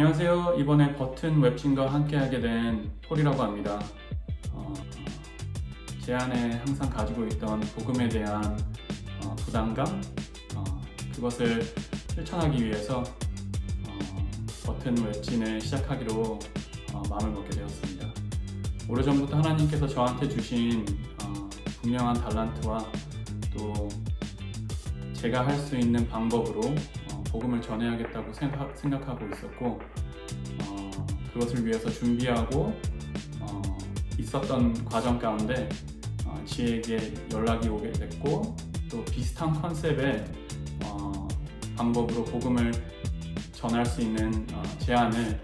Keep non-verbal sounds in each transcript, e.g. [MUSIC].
안녕하세요. 이번에 버튼 웹진과 함께하게 된 폴이라고 합니다. 어, 제 안에 항상 가지고 있던 복음에 대한 어, 부담감, 어, 그것을 실천하기 위해서 어, 버튼 웹진을 시작하기로 어, 마음을 먹게 되었습니다. 오래전부터 하나님께서 저한테 주신 어, 분명한 달란트와 또 제가 할 수 있는 방법으로 어, 복음을 전해야겠다고 생각, 생각 하고 있었고 어, 그것을 위해서 준비하고 어, 있었던 과정 가운데 어, 지혜에게 연락이 오게 됐고 또 비슷한 컨셉의 어, 방법으로 복음을 전할 수 있는 어, 제안을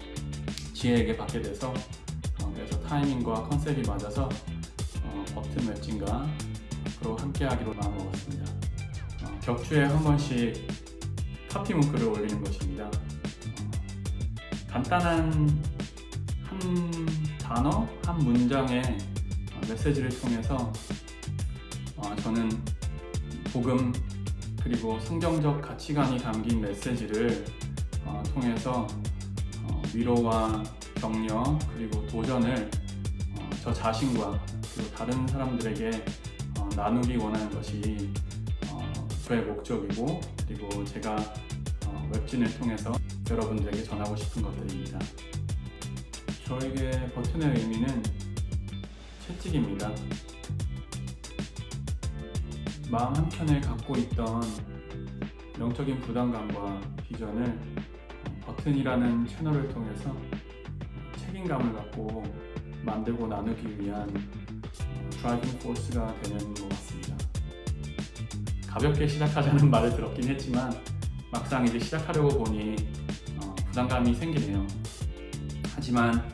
지혜에게 받게 돼서 어, 그래서 타이밍과 컨셉이 맞아서 어, 버튼 웹진과 함께하기로 마음먹었습니다. 어, 격주에 한 번씩 카피 문구를 올리는 것입니다. 어, 간단한 한 단어, 한 문장의 어, 메시지를 통해서 어, 저는 복음 그리고 성경적 가치관이 담긴 메시지를 어, 통해서 어, 위로와 격려 그리고 도전을 어, 저 자신과 그리고 다른 사람들에게 어, 나누기 원하는 것이 어, 저의 목적이고 그리고 제가 어, 웹진을 통해서 여러분들에게 전하고 싶은 것들입니다. 저에게 버튼의 의미는 채찍입니다. 마음 한켠에 갖고 있던 영적인 부담감과 비전을 버튼이라는 채널을 통해서 책임감을 갖고 만들고 나누기 위한 드라이빙 포스가 되는 것 같습니다. 가볍게 시작하자는 [LAUGHS] 말을 들었긴 했지만 막상 이제 시작하려고 보니 어, 부담감이 생기네요. 하지만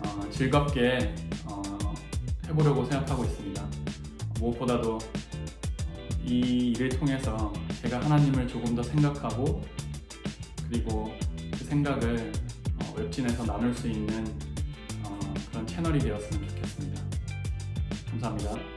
어, 즐겁게 어, 해보려고 생각하고 있습니다. 무엇보다도 이 일을 통해서 제가 하나님을 조금 더 생각하고 그리고 그 생각을 어, 웹진에서 나눌 수 있는 어, 그런 채널이 되었으면 좋겠습니다. 감사합니다.